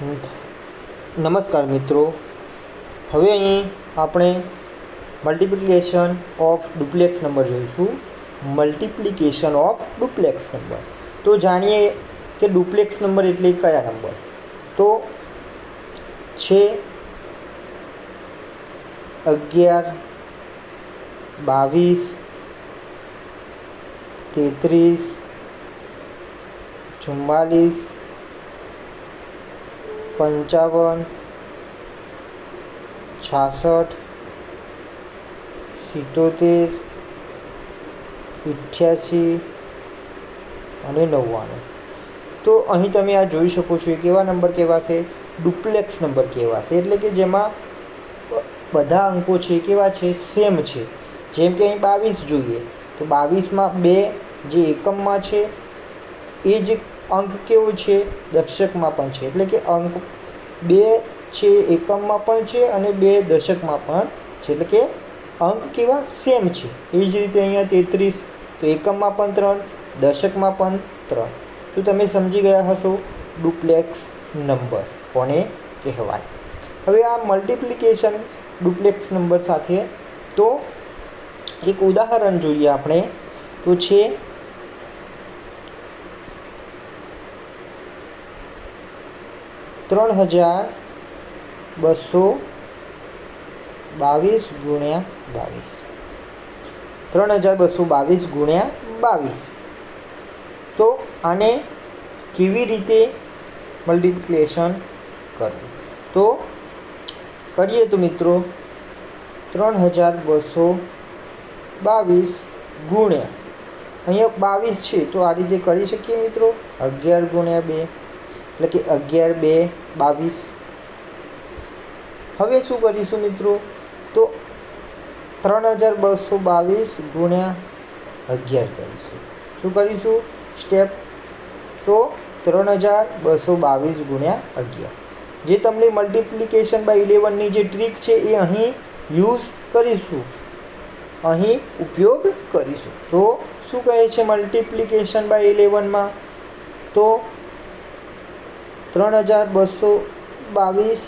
નમસ્કાર મિત્રો. હવે અહીં આપણે મલ્ટિપ્લિકેશન ઓફ ડુપ્લેક્સ નંબર જોઈશું. મલ્ટિપ્લિકેશન ઓફ ડુપ્લેક્સ નંબર તો જાણીએ કે ડુપ્લેક્સ નંબર એટલે કયા નંબર તો છે અગિયાર, બાવીસ, તેત્રીસ, ચુમ્માલીસ પંચાવન, છાસઠ, સિત્તોતેર અઠ્યાસી અને નવ્વાણું. તો અહીં તમે આ જોઈ શકો છો કેવા નંબર કહેવાશે? ડુપ્લેક્સ નંબર કહેવાશે. એટલે કે જેમાં બધા અંકો છે કેવા છે? સેમ છે. જેમ કે અહીં બાવીસ જોઈએ. તો બાવીસમાં બે જે એકમમાં છે, એ જ અંક કેવો છે? દશકમાં પણ છે. એટલે કે અંક બે છે એકમમાં પણ છે અને બે દશકમાં પણ છે. એટલે કે અંક કેવા સેમ છે. એવી જ રીતે અહીંયા તેત્રીસ, તો એકમમાં પણ ત્રણ, દશકમાં પણ ત્રણ. તો તમે સમજી ગયા હશો, ડુપ્લેક્સ નંબર કોને કહેવાય? હવે આ મલ્ટિપ્લિકેશન ડુપ્લેક્સ નંબર સાથે તો એક ઉદાહરણ જોઈએ આપણે. તો છે ત્રણ હજાર બસો બાવીસ ગુણ્યા બાવીસ. ત્રણ હજાર બસો બાવીસ ગુણ્યા બાવીસ. તો આને કેવી રીતે મલ્ટિપ્લિકેશન કરવું? તો કરીએ તો મિત્રો, ત્રણ હજાર બસો બાવીસ ગુણ્યા. અહીંયા બાવીસ છે, તો આ રીતે કરી શકીએ મિત્રો? અગિયાર ગુણ્યા બે. એટલે કે અગિયાર, બે, બાવીસ. હવે શું કરીશું મિત્રો? તો ત્રણ હજાર બસો બાવીસ ગુણ્યા અગિયાર કરીશું. શું કરીશું? સ્ટેપ. તો ત્રણ હજાર બસો બાવીસ ગુણ્યા અગિયાર. જે તમને મલ્ટિપ્લિકેશન બાય ઇલેવનની જે ટ્રીક છે એ અહીં યુઝ કરીશું. અહીં ઉપયોગ કરીશું. તો શું કહે છે મલ્ટિપ્લિકેશન બાય ઇલેવનમાં તો ત્રણ હજાર બસો બાવીસ,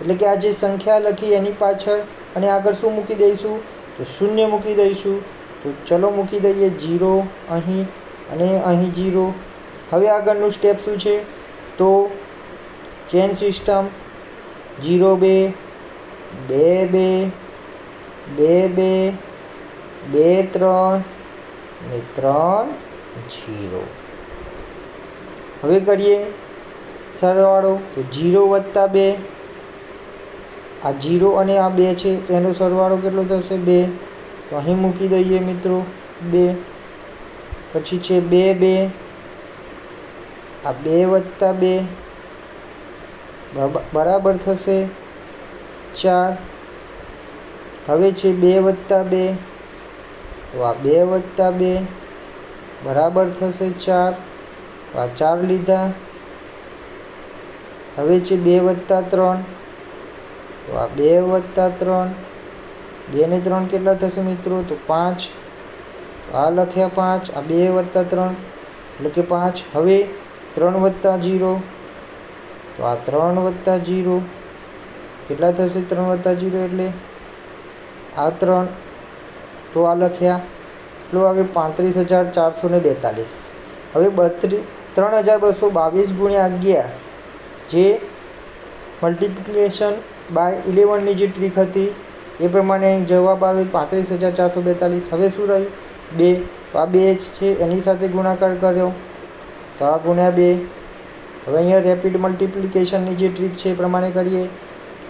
એટલે કે આ જે સંખ્યા લખી એની પાછળ, અને આગળ શું મૂકી દઈશું? તો શૂન્ય મૂકી દઈશું. તો ચલો મૂકી દઈએ જીરો અહીં અને અહીં જીરો. હવે આગળનું સ્ટેપ શું છે? તો ચેન સિસ્ટમ જીરો બે બે બે બે બે બે ત્રણ, ને ત્રણ જીરો. હવે કરીએ. સરવાળો તો જીરો વત્તા બે. આ જીરો અને આ બે છે, તો એનો સરવાળો કેટલો થશે? બે. તો અહીં મૂકી દઈએ મિત્રો, બે. પછી છે બે બે. આ બે વત્તા બે. બરાબર થશે ચાર. હવે છે બે વત્તા બે. તો આ બે વત્તા બે. બરાબર થશે ચાર. આ ચાર લીધા. હવે છે બે વત્તા ત્રણ. તો આ બે વત્તા ત્રણ બે ને ત્રણ કેટલા થશે મિત્રો? તો પાંચ. આ લખ્યા પાંચ, આ બે વત્તા ત્રણ. એટલે કે પાંચ. હવે ત્રણ વત્તા જીરો. તો આ ત્રણ વત્તા જીરો. કેટલા થશે ત્રણ વત્તા જીરો એટલે? આ ત્રણ. તો આ લખ્યા. એટલું આવે પાંત્રીસ હજાર ચારસો ને બેતાલીસ. હવે બત્રીસ ત્રણ હજાર બસો બાવીસ ગુણ્યા અગિયાર. જે મલ્ટિપ્લિકેશન બાય ઇલેવનની જે ટ્રીક હતી, એ પ્રમાણે અહીં જવાબ આવે પાંત્રીસ હજાર ચારસો બેતાલીસ. હવે શું રહ્યું? બે. તો આ બે જ છે, એની સાથે ગુણાકાર કર્યો. તો આ ગુણ્યા બે. હવે અહીંયા રેપિડ મલ્ટિપ્લિકેશનની જે ટ્રીક છે, એ પ્રમાણે કરીએ.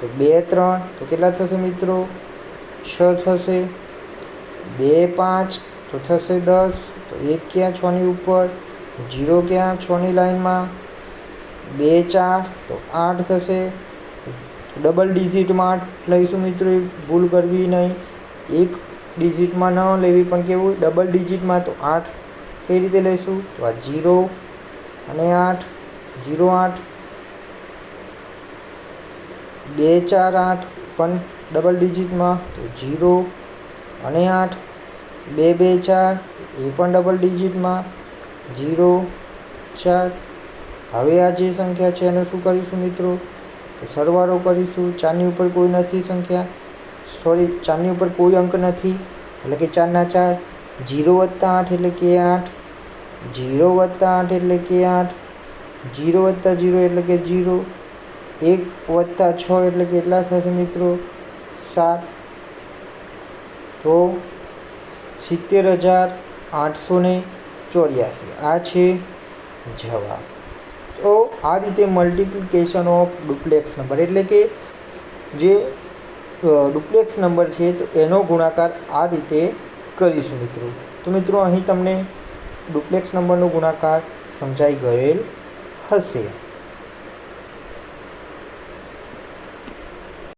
તો બે, ત્રણ. તો કેટલા થશે મિત્રો? છ થશે. બે, પાંચ. તો થશે દસ. તો એક ક્યાં? છની ઉપર. જીરો ક્યાં? છની લાઈનમાં. બે ચાર, તો આઠ થશે. ડબલ ડિજિટમાં લઈશું મિત્રો ભૂલ કરવી નહીં. એક ડિજિટમાં ન લેવી, પણ કેવું? ડબલ ડિજિટમાં તો આઠ કઈ રીતે લઈશું? તો આ જીરો અને આઠ જીરો આઠ. બે ચાર આઠ પણ ડબલ ડિજિટમાં તો જીરો અને આઠ. બે બે ચાર, એ પણ ડબલ ડિજિટમાં જીરો ચાર હવે આ જે સંખ્યા છે એનો શું કરીશું મિત્રો? તો સરવાળો કરીશું. ચારની ઉપર કોઈ નથી સંખ્યા. સોરી ચારની ઉપર કોઈ અંક નથી. એટલે કે ચારના ચાર. જીરો વત્તા આઠ એટલે કે આઠ. જીરો વત્તા આઠ એટલે કે આઠ. જીરો વત્તા જીરો એટલે કે જીરો. એક વત્તા છ એટલે કેટલા થશે મિત્રો. સાત. તો સિત્તેર હજાર આઠસો ચોર્યાસી. આ છે જવાબ. આ રીતે મલ્ટિપ્લિકેશન ઓફ ડુપ્લેક્સ નંબર એટલે કે જે ડુપ્લેક્સ નંબર છે, તો એનો ગુણાકાર આ રીતે કરીશું મિત્રો. તો મિત્રો, અહીં તમને ડુપ્લેક્સ નંબરનો ગુણાકાર સમજાઈ ગયેલ હશે.